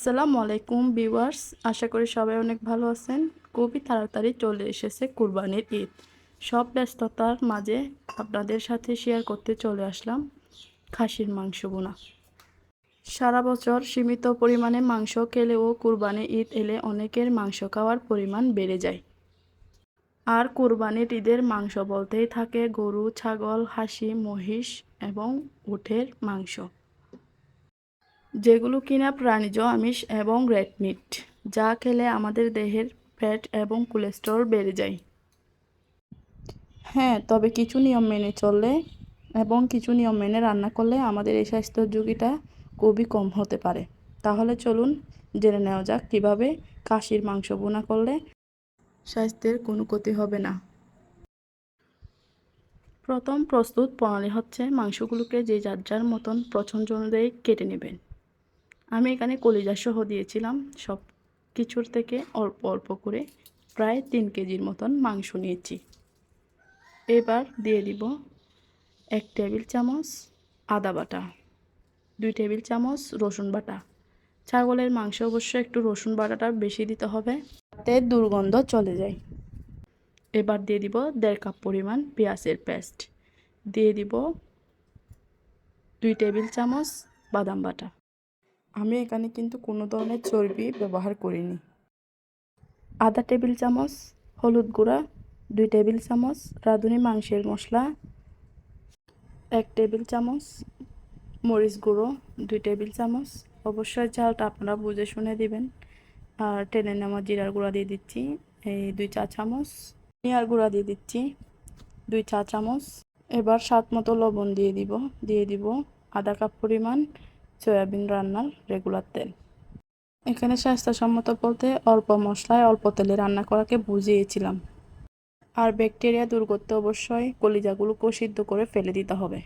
আসসালামু আলাইকুম বিওয়ার্স আশা করি সবাই অনেক ভালো আছেন। খুবই তাড়াতাড়ি চলে এসেছে কুরবানির ঈদ। সব ব্যস্ততার মাঝে আপনাদের সাথে শেয়ার করতে চলে আসলাম খাসির মাংস বোনা। সারা বছর সীমিত পরিমাণে মাংস খেলেও কুরবানি ঈদ এলে অনেকের মাংস খাওয়ার পরিমাণ বেড়ে যায়। আর কুরবানির ঈদের মাংস বলতেই থাকে গরু, ছাগল, হাসি, মহিষ এবং উটের মাংস। যেগুলো কিনা প্রাণীজ আমিষ এবং রেড মিট, যা খেলে আমাদের দেহের ফ্যাট এবং কোলেস্টেরল বেড়ে যায়। হ্যাঁ তবে কিছু নিয়ম মেনে চললে এবং কিছু নিয়ম মেনে রান্না করলে আমাদের এই স্বাস্থ্য ঝুঁকিটা খুবই কম হতে পারে। তাহলে চলুন জেনে নেওয়া যাক কীভাবে কাশির মাংস বোনা করলে স্বাস্থ্যের কোনো ক্ষতি হবে না। প্রথম প্রস্তুত প্রণালী হচ্ছে মাংসগুলোকে যে যার যার মতন পছন্দ অনুযায়ী কেটে নেবেন। আমি এখানে কলিজা সহ দিয়েছিলাম সব কিছুর থেকে অল্প অল্প করে, প্রায় তিন কেজির মতন মাংস নিয়েছি। এবার দিয়ে দিব এক টেবিল চামচ আদা বাটা, দুই টেবিল চামচ রসুন বাটা। ছাগলের মাংস অবশ্যই একটু রসুন বাটাটা বেশি দিতে হবে, তাতে দুর্গন্ধ চলে যায়। এবার দিয়ে দিব দেড় কাপ পরিমাণ পেঁয়াজের পেস্ট। দিয়ে দিব দুই টেবিল চামচ বাদাম বাটা। আমি এখানে কিন্তু কোনো ধরনের চর্বি ব্যবহার করিনি। আধা টেবিল চামচ হলুদ গুঁড়া, দুই টেবিল চামচ রাঁধুনি মাংসের মশলা, এক টেবিল চামচ মরিচ গুঁড়ো, দুই টেবিল চামচ অবশ্যই চালটা আপনারা বুঝে শুনে দিবেন। আর টেনে নেওয়া জিরার গুঁড়া দিয়ে দিচ্ছি, এই দুই চা চামচ পেঁয়ার গুঁড়া দিয়ে দিচ্ছি, দুই চা চামচ। এবার স্বাদ মতো লবণ দিয়ে দিব দিয়ে দিব আধা কাপ পরিমাণ সয়াবিন রান্নার রেগুলার তেল। এখানে স্বাস্থ্যসম্মত বলতে অল্প মশলায় অল্প তেলে রান্না করাকে বুঝিয়েছিলাম। আর ব্যাকটেরিয়া দূর করতে অবশ্যই কলিজাগুলোকে সিদ্ধ করে ফেলে দিতে হবে।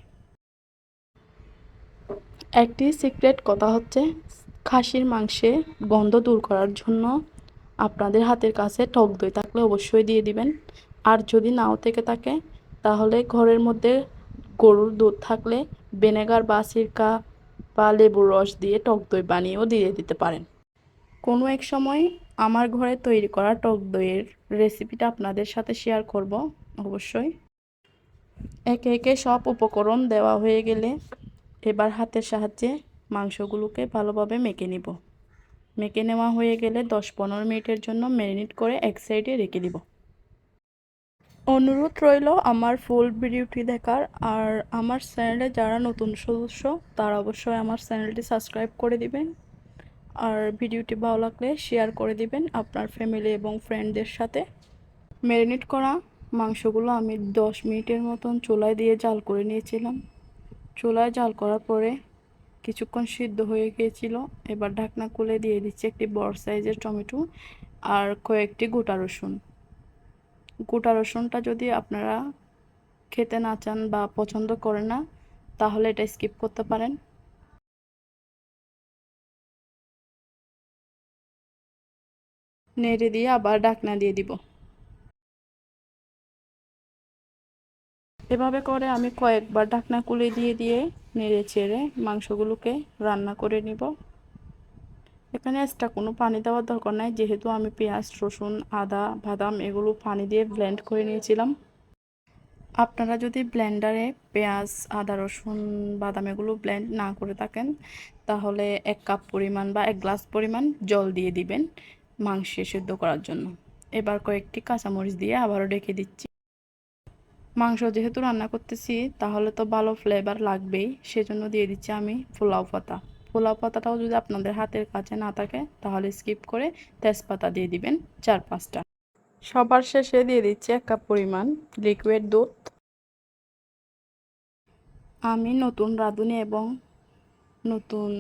একটি সিক্রেট কথা হচ্ছে, খাসির মাংসে গন্ধ দূর করার জন্য আপনাদের হাতের কাছে টক দই থাকলে অবশ্যই দিয়ে দিবেন। আর যদি নাও থেকে থাকে, তাহলে ঘরের মধ্যে গরুর দুধ থাকলে ভিনেগার বা সিরকা বা লেবুর রস দিয়ে টক দই বানিয়েও দিয়ে দিতে পারেন। কোনো এক সময় আমার ঘরে তৈরি করা টক দইয়ের রেসিপিটা আপনাদের সাথে শেয়ার করব অবশ্যই। একে একে সব উপকরণ দেওয়া হয়ে গেলে এবার হাতের সাহায্যে মাংসগুলোকে ভালোভাবে মেখে নিব। মেখে নেওয়া হয়ে গেলে দশ পনেরো মিনিটের জন্য ম্যারিনেট করে এক সাইডে রেখে দিব। অনুরোধ রইল আমার ফুল ভিডিওটি দেখার, আর আমার চ্যানেলে যারা নতুন সদস্য, তারা অবশ্যই আমার চ্যানেলটি সাবস্ক্রাইব করে দিবেন। আর ভিডিওটি ভালো লাগলে শেয়ার করে দিবেন আপনার ফ্যামিলি এবং ফ্রেন্ডদের সাথে। ম্যারিনেট করা মাংসগুলো আমি দশ মিনিটের মতন চুলায় দিয়ে জাল করে নিয়েছিলাম। চুলায় জাল করার পরে কিছুক্ষণ সিদ্ধ হয়ে গিয়েছিল। এবার ঢাকনা খুলে দিয়ে দিচ্ছি একটি বড় সাইজের টমেটো আর কয়েকটি গোটা রসুন। গোটা রসুনটা যদি আপনারা খেতে না চান বা পছন্দ করেন না, তাহলে এটা স্কিপ করতে পারেন। নেড়ে দিয়ে আবার ডাকনা দিয়ে দিব। এভাবে করে আমি কয়েকবার ঢাকনা খুলে দিয়ে দিয়ে নেড়ে চেড়ে মাংসগুলোকে রান্না করে নিব। এখানে এক্সট্রা কোনো পানি দেওয়ার দরকার নাই। যেহেতু আমি পেঁয়াজ, রসুন, আদা, বাদাম এগুলো পানি দিয়ে ব্লেন্ড করে নিয়েছিলাম। আপনারা যদি ব্লেন্ডারে পেঁয়াজ, আদা, রসুন, বাদাম এগুলো ব্লেন্ড না করে থাকেন, তাহলে এক কাপ পরিমাণ বা এক গ্লাস পরিমাণ জল দিয়ে দিবেন মাংসে সেদ্ধ করার জন্য। এবার কয়েকটি কাঁচামরিচ দিয়ে আবারও ডেকে দিচ্ছি। মাংস যেহেতু রান্না করতেছি, তাহলে তো ভালো ফ্লেভার লাগবেই। সেজন্য দিয়ে দিচ্ছি আমি পোলাও পাতা। পোলাও পাতাটাও যদি আপনাদের হাতের কাছে না থাকে, তাহলে স্কিপ করে তেজপাতা দিয়ে দিবেন চার পাঁচটা। সবার শেষে দিয়ে দিচ্ছি এক কাপ পরিমাণ লিকুইড দুধ। আমি নতুন রাঁধুনি এবং নতুন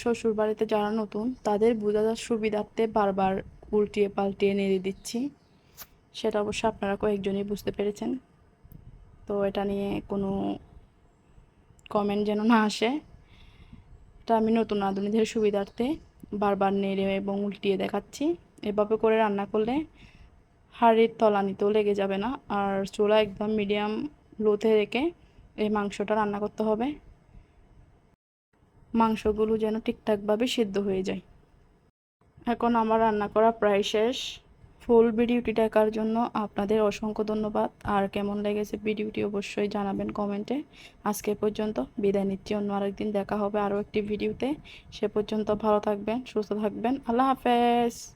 শ্বশুর বাড়িতে যারা নতুন, তাদের বোঝার সুবিধার্থে বারবার উল্টিয়ে পাল্টিয়ে নেড়ে দিচ্ছি। সেটা অবশ্য আপনারা কয়েকজনই বুঝতে পেরেছেন। তো এটা নিয়ে কোনো কমেন্ট যেন না আসে। এটা আমি নতুন রাঁধুনিদের সুবিধার্থে বারবার নেড়ে এবং উল্টিয়ে দেখাচ্ছি। এভাবে করে রান্না করলে হাড়ের তলানিতেও লেগে যাবে না। আর চুলা একদম মিডিয়াম লোতে রেখে এই মাংসটা রান্না করতে হবে। মাংসগুলো যেন ঠিকঠাকভাবে সিদ্ধ হয়ে যায়। এখন আমার রান্না করা প্রায় শেষ। ফুল ভিডিওটি দেখার জন্য আপনাদের অসংখ্য ধন্যবাদ। আর কেমন লেগেছে ভিডিওটি অবশ্যই জানাবেন কমেন্টে। আজকে পর্যন্ত বিদায় নিচ্ছি। অন্য আরেকদিন দেখা হবে আরও একটি ভিডিওতে। সে পর্যন্ত ভালো থাকবেন, সুস্থ থাকবেন। আল্লাহ হাফেজ।